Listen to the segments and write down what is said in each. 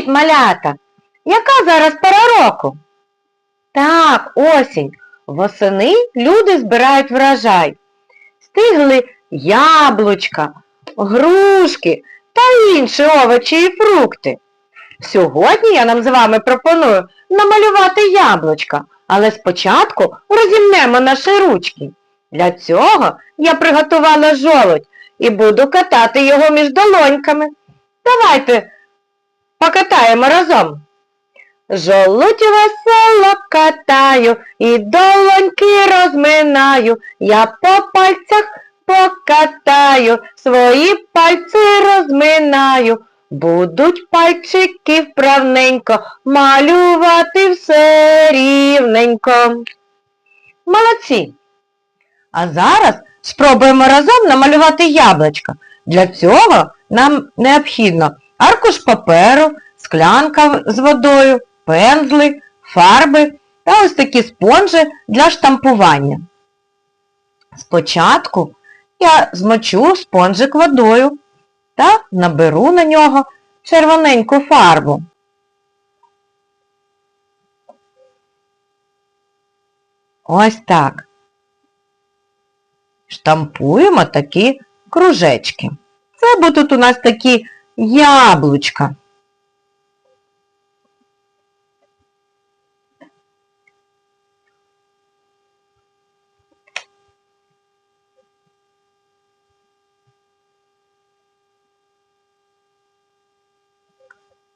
Привіт, малята! Яка зараз пора року? Так, осінь. Восени люди збирають врожай. Стигли яблучка, грушки та інші овочі і фрукти. Сьогодні я нам з вами пропоную намалювати яблучка, але спочатку розімнемо наші ручки. Для цього я приготувала жолудь і буду катати його між долоньками. Давайте покатаємо разом. Жолудь весело катаю і долоньки розминаю. Я по пальцях покатаю, свої пальці розминаю. Будуть пальчики вправненько малювати все рівненько. Молодці! А зараз спробуємо разом намалювати яблучко. Для цього нам необхідно аркуш паперу, склянка з водою, пензли, фарби та ось такі спонжі для штампування. Спочатку я змочу спонжик водою та наберу на нього червоненьку фарбу. Ось так. Штампуємо такі кружечки. Це будуть у нас такі яблучка.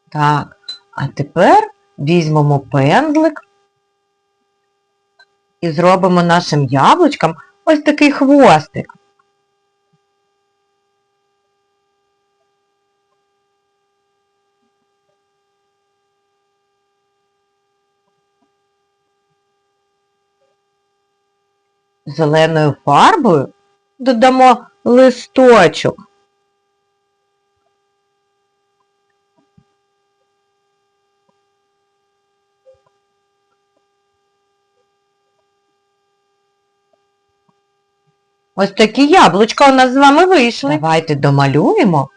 Так, а тепер візьмемо пензлик і зробимо нашим яблучкам ось такий хвостик. Зеленою фарбою додамо листочок. Ось такі яблучка у нас з вами вийшли. Давайте домалюємо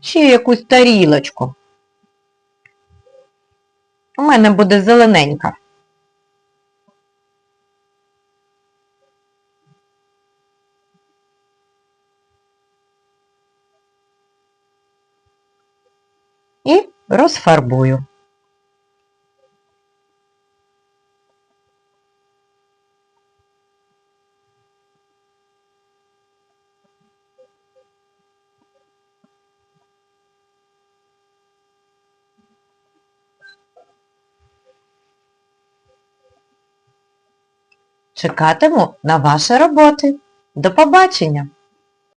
ще якусь тарілочку. У мене буде зелененька. І розфарбую. Чекатиму на ваші роботи. До побачення!